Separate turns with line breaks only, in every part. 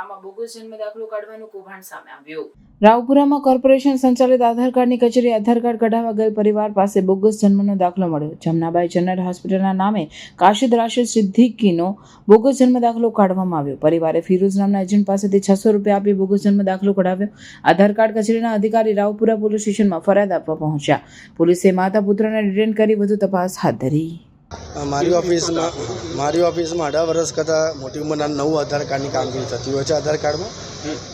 રાવપુરામાં bogus જન્મ દાખલો કાઢવાનું કૌભાંડ સામે આવ્યું. રાવપુરામાં કોર્પોરેશન સંચાલિત આધાર કાર્ડની કચેરી આધાર કાર્ડ કઢાવવા ગયેલ પરિવાર પાસે બોગસ જન્મનો દાખલો મળ્યો. જમનાબાઈ જનરલ હોસ્પિટલના નામે કાશિદ રાશિદ સિદ્દીકીનો બોગસ જન્મ દાખલો કાઢવામાં આવ્યો. પરિવારે ફિરોઝ નામના એજન્ટ પાસેથી છસો રૂપિયા આપી બોગસ જન્મ દાખલો કઢાવ્યો. આધાર કાર્ડ કચેરીના અધિકારી રાવપુરા પોલીસ સ્ટેશનમાં ફરિયાદ આપવા પહોંચ્યા. પોલીસે માતા પુત્રને ડિટેન કરી વધુ તપાસ હાથ ધરી.
મારી ઓફિસમાં મારી ઓફિસમાં અઢાર વર્ષ કરતાં મોટી ઉંમરના નવું આધાર કાર્ડની કામગીરી થતી હોય છે આધાર કાર્ડમાં.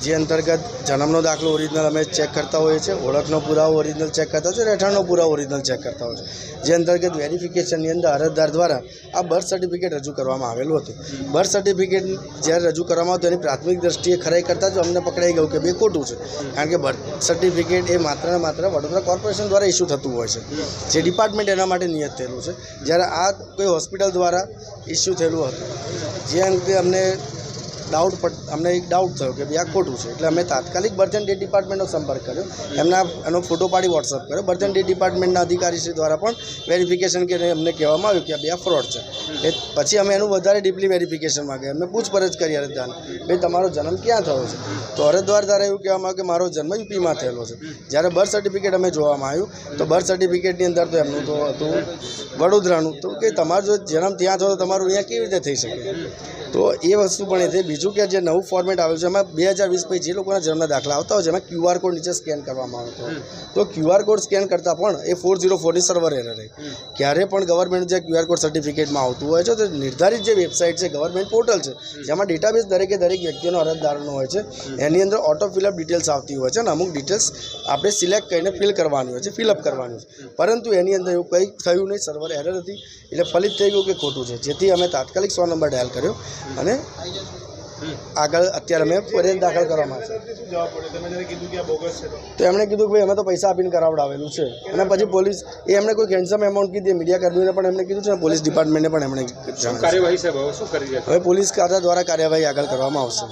જે અંતર્ગત જન્મનો દાખલો ઓરિજિનલ અમે ચેક કરતા હોઈએ છીએ, ઓળખનો પુરાવો ઓરિજિનલ ચેક કરતા હોય છે રહેઠાણનો પુરાવો ઓરિજિનલ ચેક કરતા હોય છે જે અંતર્ગત વેરિફિકેશનની અંદર અરજદાર દ્વારા આ બર્થ સર્ટિફિકેટ રજૂ કરવામાં આવેલું હતું. બર્થ સર્ટિફિકેટ જ્યારે રજૂ કરવામાં હતું એની પ્રાથમિક દ્રષ્ટિએ ખરાઈ કરતાં જ અમને પકડાઈ ગયું કે બે ખોટું છે. કારણ કે બર્થ સર્ટિફિકેટ એ માત્ર ને માત્ર વડોદરા કોર્પોરેશન દ્વારા ઇસ્યુ થતું હોય છે. જે ડિપાર્ટમેન્ટ એના માટે નિયત થયેલું છે. જ્યારે આ કોઈ હોસ્પિટલ દ્વારા ઇસ્યુ થયેલું હતું. જે અંગે અમને ડાઉટ પડ, અમને એક ડાઉટ થયો કે ભાઈ આ ખોટું છે. એટલે અમે તાત્કાલિક બર્થ એન્ડ ડેટ ડિપાર્ટમેન્ટનો સંપર્ક કર્યો. એમના, એનો ફોટો પાડી વોટ્સઅપ કર્યો. બર્થ એન્ડ ડેટ ડિપાર્ટમેન્ટના અધિકારીશ્રી દ્વારા પણ વેરિફિકેશન કે અમને કહેવામાં આવ્યું કે બે આ ફ્રોડ છે. એ પછી અમે એનું વધારે ડીપલી વેરિફિકેશનમાં ગયા. અમે પૂછપરછ કરી અરજદારને ભાઈ તમારો જન્મ ક્યાં થયો છે? તો અરજદાર દ્વારા એવું કહેવામાં આવ્યું કે મારો જન્મ યુપીમાં થયેલો છે. જ્યારે બર્થ સર્ટિફિકેટ અમે જોવામાં આવ્યું, તો બર્થ સર્ટિફિકેટની અંદર તો એમનું તો હતું વડોદરાનું. તો કે તમારો જન્મ ત્યાં થયો તો તમારું અહીંયા કેવી રીતે થઈ શકે? તો એ વસ્તુ પણ એ બીજું કે જે નવું ફોર્મેટ આવ્યું છે એમાં બે હજાર વીસ પછી જે લોકોના જન્મના દાખલા આવતા હોય છે એમાં ક્યુઆર કોડ નીચે સ્કેન કરવામાં આવતો તો. ક્યુઆર કોડ સ્કેન કરતાં પણ એ ફોર ઝીરો ફોરની સર્વર એરર રહે. ક્યારે પણ ગવર્મેન્ટ જે ક્યુઆર કોડ સર્ટિફિકેટમાં આવતું હોય છે તો નિર્ધારિત જે વેબસાઇટ છે ગવર્મેન્ટ પોર્ટલ છે જેમાં ડેટાબેઝ દરેકે દરેક વ્યક્તિનો અરજદારનો હોય છે એની અંદર ઓટો ફિલઅપ ડિટેલ્સ આવતી હોય છે અને અમુક ડિટેલ્સ આપણે સિલેક્ટ કરીને ફિલ કરવાની હોય છે ફિલઅપ કરવાની હોય છે. પરંતુ એની અંદર એવું કંઈ થયું નહીં સર્વર એરર હતી એટલે ફલિત થઈ ગયું કે ખોટું છે. જેથી અમે તાત્કાલિક સો નંબર ડાયલ કર્યો અને આગળ અત્યારે અમે ફરિયાદ દાખલ કરવામાં છે. તો એમણે કીધું કે ભાઈ અમે તો પૈસા આપીને કરાવડાવેલું છે. અને પછી પોલીસ એ એમણે કોઈ કેન્સમ એમાઉન્ટ કીધી મીડિયા કર્મીઓને પણ એમણે કીધું છે પોલીસ ડિપાર્ટમેન્ટને પણ એમણે હવે પોલીસ ખાતા દ્વારા કાર્યવાહી આગળ કરવામાં આવશે.